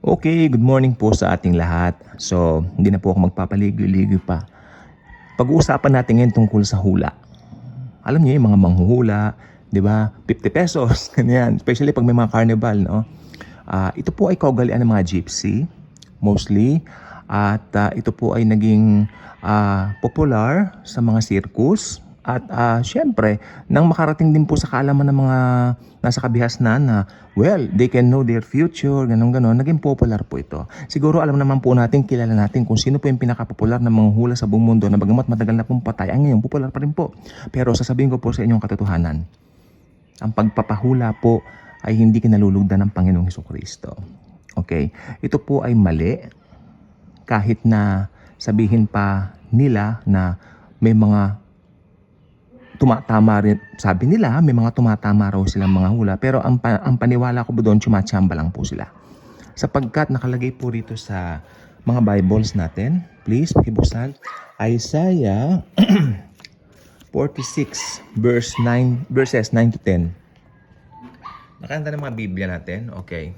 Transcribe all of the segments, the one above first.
Okay, good morning po sa ating lahat. So, hindi na po ako magpapaligoy-ligoy pa. Pag-uusapan natin ngayon tungkol sa hula. Alam niyo yung mga manghuhula, di ba? 50 pesos, ganyan. Especially pag may mga carnival, no? Ah, ito po ay kaugalian ng mga gypsy, mostly. At ah, ito po ay naging ah, popular sa mga circus. At ah, syempre, nang makarating din po sa kaalaman ng mga nasa kabihasnan na, well, they can know their future, ganun ganon naging popular po ito. Siguro alam naman po natin, kilala natin kung sino po yung pinaka-popular na mga hula sa buong mundo na bagamat matagal na pong patay, ang ngayon popular pa rin po. Pero sasabihin ko po sa inyong katotohanan, ang pagpapahula po ay hindi kinalulugdan ng Panginoong Heso Kristo. Okay? Ito po ay mali kahit na sabihin pa nila na may mga tumatama rin, sabi nila, may mga tumatama raw silang mga hula. Pero ang, pa- ang paniwala ko po doon, chumatsamba lang po sila. Sapagkat nakalagay po rito sa mga Bibles natin, please, pakibuksan, Isaiah 46 verse 9 verses 9 to 10. Nakanta ng mga Biblia natin. Okay.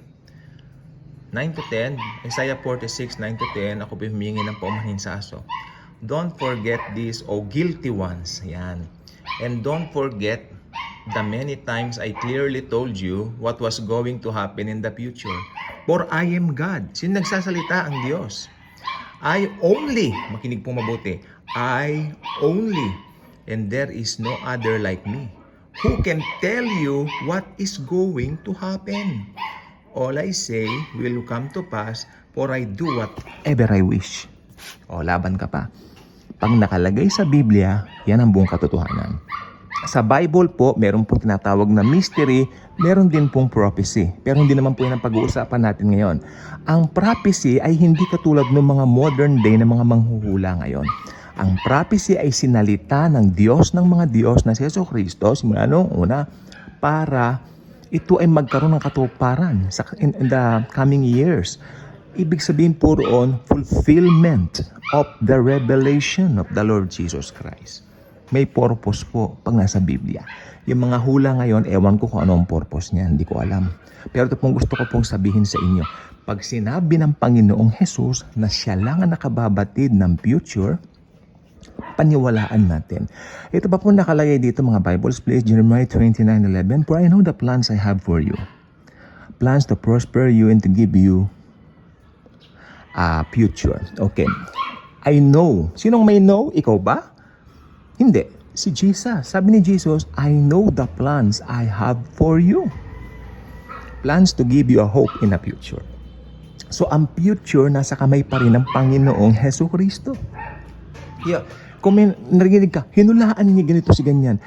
9 to 10, Isaiah 46, 9 to 10, ako po humingi ng paumanhin sa aso. Don't forget this, O guilty ones. Yan. And don't forget the many times I clearly told you what was going to happen in the future. For I am God. Sino nagsasalita? Ang Diyos. I only, makinig po mabuti, I only, and there is no other like me, who can tell you what is going to happen. All I say will come to pass, for I do whatever I wish. O, laban ka pa. Pag nakalagay sa Biblia, yan ang buong katotohanan. Sa Bible po, meron pong tinatawag na mystery, meron din pong prophecy. Pero hindi naman po yan ang pag-uusapan natin ngayon. Ang prophecy ay hindi katulad ng mga modern day na mga manghuhula ngayon. Ang prophecy ay sinalita ng Diyos ng mga Diyos na si Yeso Kristo, simula noong una, para ito ay magkaroon ng katuparan sa, in, in the coming years. Ibig sabihin po roon, fulfillment of the revelation of the Lord Jesus Christ. May purpose po pag nasa Biblia. Yung mga hula ngayon, ewan ko kung ano ang purpose niya, hindi ko alam. Pero ito pong gusto ko pong sabihin sa inyo. Pag sinabi ng Panginoong Jesus na siya lang ang nakababatid ng future, paniwalaan natin. Ito pa po nakalagay dito mga Bibles, please. Jeremiah 29:11, For I know the plans I have for you. Plans to prosper you and to give you a future. Okay. I know. Sinong may know? Ikaw ba? Hindi. Si Jesus. Sabi ni Jesus, I know the plans I have for you. Plans to give you a hope in the future. So, ang future nasa kamay pa rin ng Panginoong Heso Kristo. Yeah. Kung may narinig ka, hinulaan niya ganito si ganyan.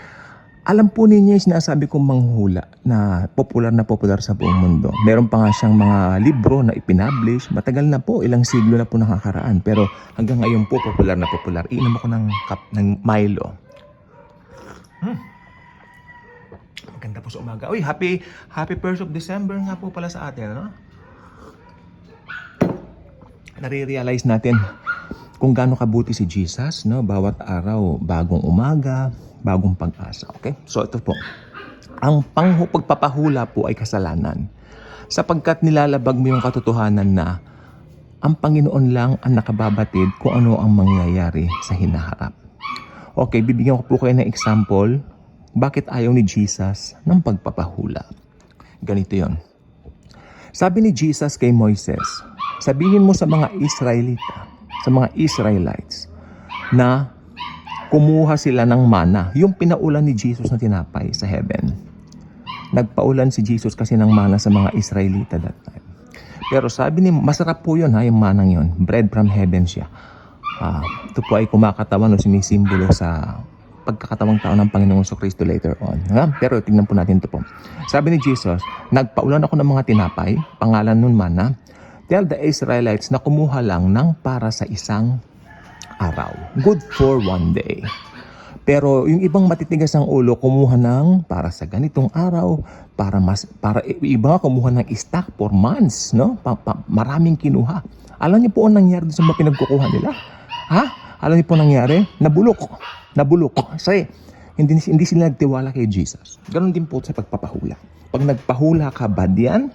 Alam po ninyo yung sinasabi kong manghula na popular na popular sa buong mundo. Meron pa nga siyang mga libro na ipinablish. Matagal na po, ilang siglo na po nakakaraan. Pero hanggang ngayon po, popular na popular. Iinom ako ng cup ng Milo. Hmm. Maganda po sa umaga. Uy, happy, happy 1st of December nga po pala sa atin, ano? Nare-realize natin kung gaano kabuti si Jesus, no? Bawat araw, bagong umaga, bagong pag-asa, okay? So ito po. Ang pagpapahula po ay kasalanan. Sapagkat nilalabag mo yung katotohanan na ang Panginoon lang ang nakababatid kung ano ang mangyayari sa hinaharap. Okay, bibigyan ko po kayo ng example bakit ayaw ni Jesus ng pagpapahula. Ganito yon. Sabi ni Jesus kay Moises, sabihin mo sa mga Israelita, sa mga Israelites, na kumuha sila ng mana, yung pinaulan ni Jesus na tinapay sa heaven. Nagpaulan si Jesus kasi ng mana sa mga Israelita that time. Pero sabi ni, masarap po yun ha, yung manang yun. Bread from heaven siya. Ah, ito po ay kumakatawan o sumisimbolo sa pagkakatawang tao ng Panginoong So Kristo later on. Ha? Pero tingnan po natin ito po. Sabi ni Jesus, nagpaulan ako ng mga tinapay, pangalan nun mana, tell the Israelites na kumuha lang ng para sa isang araw. Good for one day. Pero yung ibang matitigas ang ulo, kumuha ng para sa ganitong araw, para mas para iba kumuha ng stock for months, no? Pa, pa- maraming kinuha. Alam niyo po ang nangyari sa mga pinagkukuha nila? Ha? Alam niyo po ang nangyari? Nabulok. Nabulok. Kasi hindi, hindi sila nagtiwala kay Jesus. Ganon din po sa pagpapahula. Pag nagpahula ka bad yan,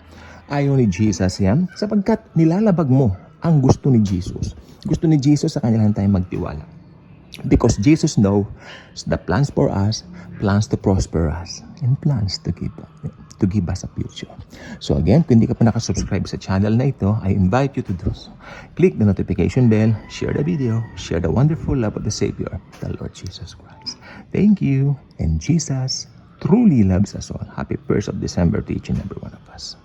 Ayaw ni Jesus yan sapagkat nilalabag mo ang gusto ni Jesus. Gusto ni Jesus sa kanya lang tayo magtiwala. Because Jesus knows the plans for us, plans to prosper us, and plans to give, to give us a future. So again, kung hindi ka pa nakasubscribe sa channel na ito, I invite you to do so. Click the notification bell, share the video, share the wonderful love of the Savior, the Lord Jesus Christ. Thank you, and Jesus truly loves us all. Happy 1st of December to each and every one of us.